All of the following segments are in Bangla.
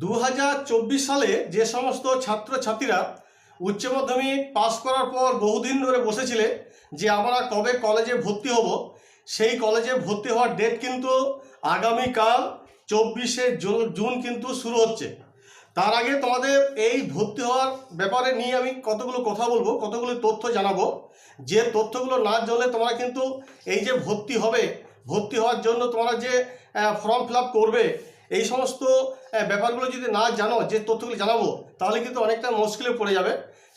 দু হাজার চব্বিশ সালে যে সমস্ত ছাত্রছাত্রীরা উচ্চ মাধ্যমিক পাস করার পর বহুদিন ধরে বসেছিলে যে আমরা কবে কলেজে ভর্তি হব, সেই কলেজে ভর্তি হওয়ার ডেট কিন্তু আগামীকাল চব্বিশে জুন কিন্তু শুরু হচ্ছে। তার আগে তোমাদের এই ভর্তি হওয়ার ব্যাপারে নিয়ে আমি কতগুলো কথা বলব, কতগুলো তথ্য জানাব। যে তথ্যগুলো না জানলে তোমরা কিন্তু এই যে ভর্তি হবে, ভর্তি হওয়ার জন্য তোমরা যে ফর্ম ফিল করবে এই সমস্ত ব্যাপারগুলো যদি না জানো, যে তথ্যগুলি জানাব, তাহলে কিন্তু অনেকটা মুশকিলে পড়ে যাবে।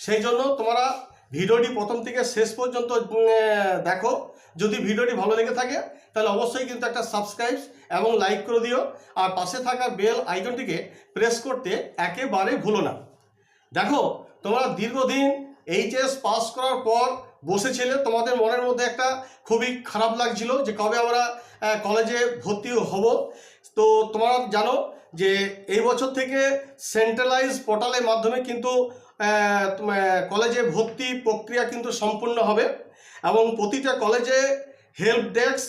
সেই জন্য তোমরা ভিডিওটি প্রথম থেকে শেষ পর্যন্ত দেখো। যদি ভিডিওটি ভালো লেগে থাকে, তাহলে অবশ্যই কিন্তু একটা সাবস্ক্রাইব এবং লাইক করে দিও। আর পাশে থাকা বেল আইকনটিকে প্রেস করতে একেবারে ভুলো না। দেখো, তোমরা দীর্ঘদিন এইচএস পাস করার পর বসেছিলে। তোমাদের মনের মধ্যে একটা খুবই খারাপ লাগছিল যে কবে আমরা কলেজে ভর্তি হব। তো তোমরা জানো যে এই বছর থেকে সেন্ট্রালাইজ পোর্টালের মাধ্যমে কিন্তু কলেজে ভর্তি প্রক্রিয়া কিন্তু সম্পূর্ণ হবে এবং প্রতিটা কলেজে হেল্প ডেস্ক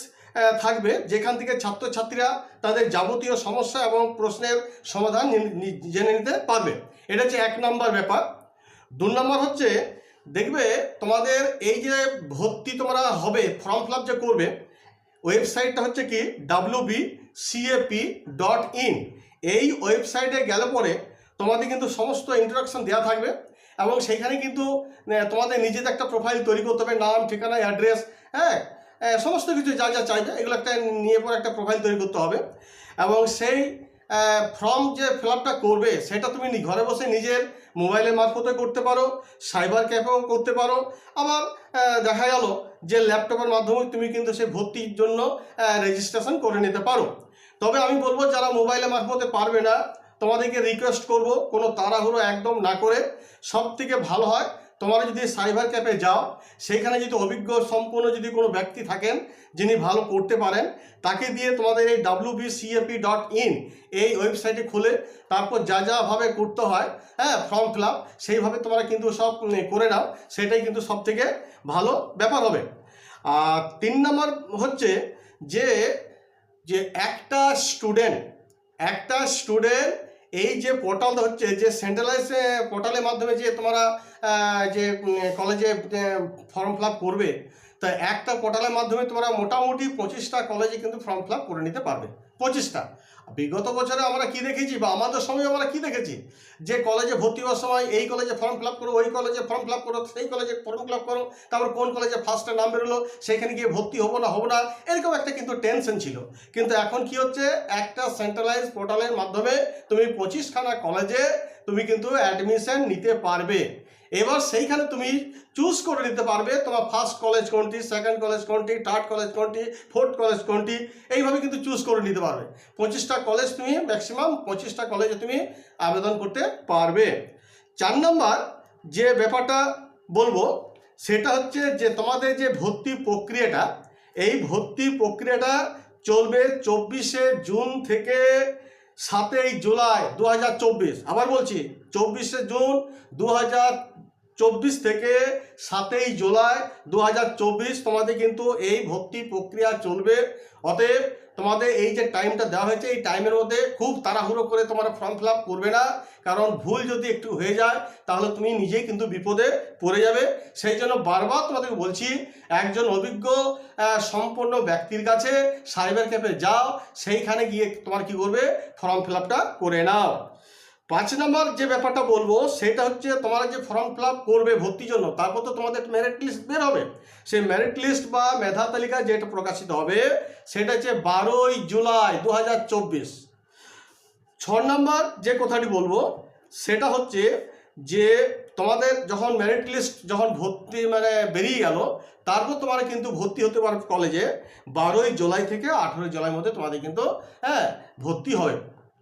থাকবে। যেখান থেকে ছাত্রছাত্রীরা তাদের যাবতীয় সমস্যা এবং প্রশ্নের সমাধান জেনে নিতে পারবে। এটা হচ্ছে এক নম্বর ব্যাপার। দু নম্বর হচ্ছে, দেখবে তোমাদের এই যে ভর্তি তোমরা হবে ফর্ম ফিল যে করবে ওয়েবসাইটটা হচ্ছে কি? ডাব্লিউ সিএপি ডট ইন এই ওয়েবসাইটে গেলে পরে তোমাদের কিন্তু সমস্ত ইন্ট্রোডাকশন দেওয়া থাকবে এবং সেইখানে কিন্তু তোমাদের নিজেদের একটা প্রোফাইল তৈরি করতে হবে, নাম, ঠিকানা অ্যাড্রেস হ্যাঁ? সমস্ত কিছু যা যা চাইবে, এগুলো একটা নিয়ে পরে একটা প্রোফাইল তৈরি করতে হবে। এবং সেই ফর্ম যে ফিল করবে, সেটা তুমি ঘরে বসে নিজের মোবাইলের মারফতে করতে পারো সাইবার ক্যাফেও করতে পারো। আবার দেখা গেল যে ল্যাপটপের মাধ্যমে তুমি কিন্তু সেই ভর্তির জন্য রেজিস্ট্রেশন করে নিতে পারো। তবে আমি বলব, যারা মোবাইলের মারফতে পারবে না, তোমাদেরকে রিকোয়েস্ট করব, কোনো তাড়াহুড়ো একদম না করে সব থেকে ভালো হয় তোমরা যদি সাইবার ক্যাফে যাও সেইখানে যদি অভিজ্ঞ সম্পন্ন যদি কোনো ব্যক্তি থাকেন, যিনি ভালো করতে পারেন, তাকে দিয়ে তোমাদের এই বিসিএপি ডট ইন এই ওয়েবসাইটে খুলে, তারপর যা যাভাবে করতে হয় হ্যাঁ ফর্ম ফিল সেইভাবে তোমরা কিন্তু সব করে নাও, সেটাই কিন্তু সব থেকে ভালো ব্যাপার হবে। আর তিন নম্বর হচ্ছে যে যে একটা স্টুডেন্ট একটা স্টুডেন্ট এই যে পোর্টাল হচ্ছে যে সেন্ট্রালাইজ পোর্টালের মাধ্যমে যে তোমরা যে কলেজে ফর্ম ফিল করবে, তা একটা পোর্টালের মাধ্যমে তোমরা মোটামুটি পঁচিশটা কলেজে কিন্তু ফর্ম ফিল করে নিতে পারবে। পঁচিশটা বিগত বছরে আমরা কি দেখেছি বা আমাদের সময় আমরা কি দেখেছি? যে কলেজে ভর্তি হওয়ার সময় এই কলেজে ফর্ম ফিল করো, ওই কলেজে ফর্ম ফিল করো, সেই কলেজে ফর্ম ফিল করো, তারপর কোন কলেজে ফার্স্টে নাম বেরোলো, সেখানে গিয়ে ভর্তি হব না হব না, এরকম একটা কিন্তু টেনশন ছিল। কিন্তু এখন কি হচ্ছে? একটা সেন্ট্রালাইজ পোর্টালের মাধ্যমে তুমি পঁচিশখানা কলেজে তুমি কিন্তু অ্যাডমিশন নিতে পারবে। এবার সেইখানে তুমি চুজ করে নিতে পারবে তোমার ফার্স্ট কলেজ কোনটি সেকেন্ড কলেজ কোনটি থার্ড কলেজ কোনটি ফোর্থ কলেজ কোনটি, এইভাবে কিন্তু চুজ করে নিতে পারবে। পঁচিশটা কলেজ তুমি ম্যাক্সিমাম পঁচিশটা কলেজে তুমি আবেদন করতে পারবে। চার নম্বর যে ব্যাপারটা বলব, সেটা হচ্ছে যে তোমাদের যে ভর্তি প্রক্রিয়াটা, এই ভর্তি প্রক্রিয়াটা চলবে চব্বিশে জুন থেকে সাতই জুলাই দু হাজার চব্বিশ। আবার বলছি, চব্বিশে জুন দু চব্বিশ থেকে সাতই জুলাই দু তোমাদের কিন্তু এই ভর্তি প্রক্রিয়া চলবে। অতএব তোমাদের এই যে টাইমটা দেওয়া হয়েছে, এই টাইমের মধ্যে খুব তাড়াহুড়ো করে তোমরা ফর্ম ফিল করবে না। কারণ ভুল যদি একটু হয়ে যায়, তাহলে তুমি নিজেই কিন্তু বিপদে পড়ে যাবে। সেই জন্য বারবার তোমাদেরকে বলছি, একজন অভিজ্ঞ সম্পন্ন ব্যক্তির কাছে সাইবার ক্যাফে যাও, সেইখানে গিয়ে তোমার কি করবে? ফর্ম ফিল করে নাও। পাঁচ নম্বর যে ব্যাপারটা বলব, সেটা হচ্ছে তোমরা যে ফর্ম ফিল করবে ভর্তির জন্য, তারপর তো তোমাদের মেরিট লিস্ট বের হবে। সেই মেরিট লিস্ট বা মেধা তালিকা যেটা প্রকাশিত হবে, সেটা হচ্ছে বারোই জুলাই দু হাজার চব্বিশ। ছ নম্বর যে কথাটি বলব, সেটা হচ্ছে যে তোমাদের যখন মেরিট লিস্ট যখন ভর্তি মানে বেরিয়ে গেল, তারপর তোমরা কিন্তু ভর্তি হতে পারো কলেজে বারোই জুলাই থেকে আঠেরোই জুলাই মধ্যে তোমাদের কিন্তু হ্যাঁ ভর্তি হয়।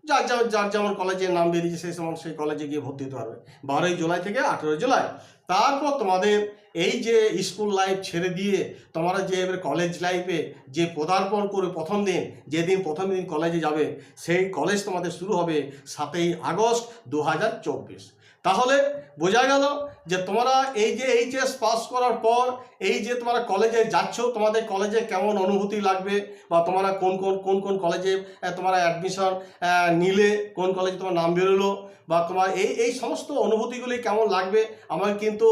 যার যার যার যেমন কলেজের নাম বেরিয়েছে, সেই সময় সেই কলেজে গিয়ে ভর্তি হতে পারবে। বারোই জুলাই থেকে আঠেরোই জুলাই। তারপর তোমাদের এই যে স্কুল লাইফ ছেড়ে দিয়ে তোমরা যে এবার কলেজ লাইফে যে পদার্পণ করে প্রথম দিন, যেদিন প্রথম দিন কলেজে যাবে, সেই কলেজ তোমাদের শুরু হবে সাতই আগস্ট দু হাজার চব্বিশ। তাহলে বোঝা গেল যে তোমরা এই যে এইচএস পাস করার পর এই যে তোমরা কলেজে যাচ্ছ, তোমাদের কলেজে কেমন অনুভূতি লাগবে বা তোমরা কোন কোন কোন কোন কলেজে তোমরা অ্যাডমিশন নিলে, কোন কলেজে তোমার নাম বেরোলো বা তোমার এই এই সমস্ত অনুভূতিগুলি কেমন লাগবে, আমার কিন্তু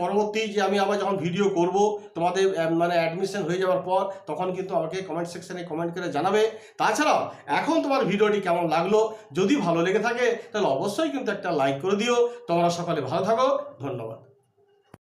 পরবর্তী যে আমি আবার যখন ভিডিও করব, তোমাদের মানে অ্যাডমিশন হয়ে যাওয়ার পর তখন কিন্তু আমাকে কমেন্ট সেকশনে কমেন্ট করে জানাবে। তাছাড়াও, এখন তোমার ভিডিওটি কেমন লাগল, যদি ভালো লেগে থাকে, তাহলে অবশ্যই কিন্তু একটা লাইক করে দিও। তোমরা সকালে ভালো থাকো। ধন্যবাদ।